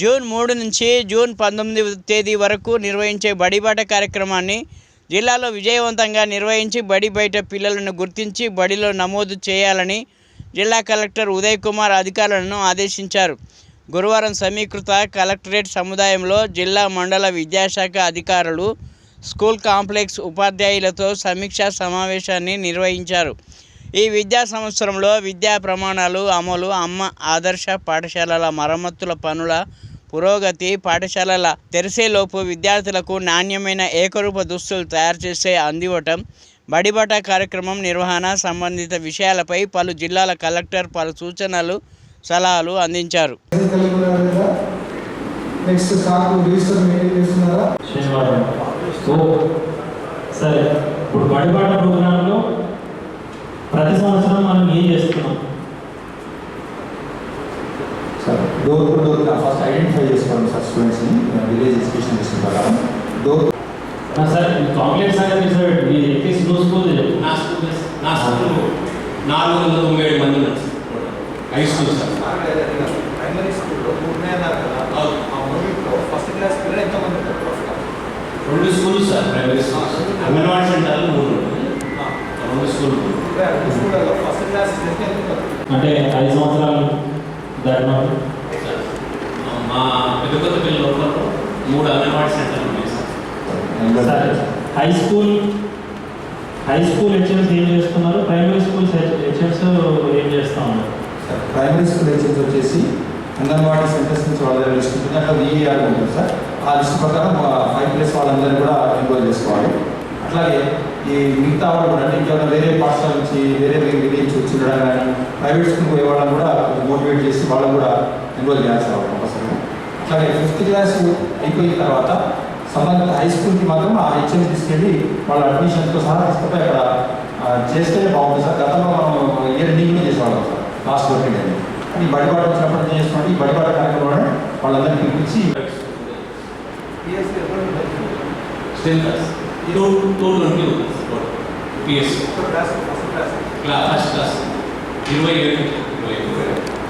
June మూడు నుంచి June పంతొమ్మిది తేదీ వరకు నిర్వహించే బడిబాట కార్యక్రమాన్ని జిల్లాలో విజయవంతంగా నిర్వహించి బడి బయట పిల్లలను గుర్తించి బడిలో నమోదు చేయాలని జిల్లా కలెక్టర్ ఉదయ్ కుమార్ అధికారులను ఆదేశించారు. గురువారం సమీకృత కలెక్టరేట్ సముదాయంలో జిల్లా మండల విద్యాశాఖ అధికారులు స్కూల్ కాంప్లెక్స్ ఉపాధ్యాయులతో సమీక్షా సమావేశాన్ని నిర్వహించారు. ఈ విద్యా సంవత్సరంలో విద్యా ప్రమాణాలు అమలు అమ్మ ఆదర్శ పాఠశాలల మరమ్మతుల పనుల పురోగతి పాఠశాలల తెరిసేలోపు విద్యార్థులకు నాణ్యమైన ఏకరూప దుస్తులు తయారు చేసే అందివ్వటం బడిబాట కార్యక్రమం నిర్వహణ సంబంధిత విషయాలపై పలు జిల్లాల కలెక్టర్ పలు సూచనలు సలహాలు అందించారు. సరే. ఇప్పుడు బడిబాట ప్రోగ్రాంలో ప్రతి సంవత్సరం మనం ఏం చేస్తున్నాం sir door to door first identify చేసుకోండి సార్ స్టూడెంట్స్ని విలేజ్ ఎడ్యుకేషన్ సిస్టమ్ ప్రకారం డోర్ సార్ కాంప్లెక్స్ అనేది సార్ ఈ ఎక్కేసి నువ్వు స్కూల్ నా స్కూల్ నా స్కూల్ నాలుగు వందల తొంభై ఏడు మంది హై స్కూల్ సార్ ప్రైమరీ స్కూల్లో ఫస్ట్ క్లాస్ పిల్లలు ఎంతమంది రెండు school sir primary school anganwadi సెంటర్లు మూడు రెండు స్కూల్ ఫస్ట్ క్లాస్ అంటే ఐదు సంవత్సరాలు దాటినప్పుడు మా పెద్ద కొత్త పిల్లల లోపల మూడు అంగన్వాడీ సెంటర్లు ఉన్నాయి sir high school high school HMs ఏం చేస్తున్నారు? ప్రైమరీ స్కూల్ హెచ్ఎంస్ ఏం చేస్తా ఉన్నారు? సార్ ప్రైమరీ స్కూల్ హెచ్ఎస్ వచ్చేసి అంగన్వాడీ సెంటర్స్ నుంచి వాళ్ళ లిస్ట్ ఉంటుంది అక్కడ విఈఆర్ ఉంటుంది సార్ ఆ లిస్ట్ ప్రకారం ఫైవ్ ప్లస్ వాళ్ళందరూ కూడా ఎన్రోల్ చేసుకోవాలి. అట్లాగే ఈ మిగతా వాళ్ళు కూడా ఇంకేమైనా వేరే పాఠశాల నుంచి వేరే వేరే నుంచి వచ్చి ఉండడం కానీ ప్రైవేట్ స్కూల్ పోయే వాళ్ళని కూడా మోటివేట్ చేసి వాళ్ళని కూడా ఎన్రోల్ చేయాలి సార్. కంపల్సరీగా అట్లాగే ఫిఫ్త్ క్లాస్ అయిపోయిన తర్వాత సంబంధిత హై స్కూల్కి మాత్రం ఆ హెచ్ఎం తీసుకెళ్ళి వాళ్ళ అడ్మిషన్తో సహా తీసుకుంటే అక్కడ ఆ, చేస్తేనే బాగుంటుంది సార్. గతంలో మనం ఇయర్ ఎండింగ్లో చేసేవాళ్ళం సార్ లాస్ట్ వర్కింగ్ డే కానీ ఈ బడిబాట వచ్చినప్పుడు ఏం చేస్తున్నాం ఈ బడిబాట కార్యక్రమంలో వాళ్ళందరినీ పిలిపించి పిఎస్సీ ఎప్పుడు స్టెన్ క్లాస్ టూ టూ ట్వంటీ ఉంది PS class first class class first class ఇరవై ఏడు ఇరవై ఏడు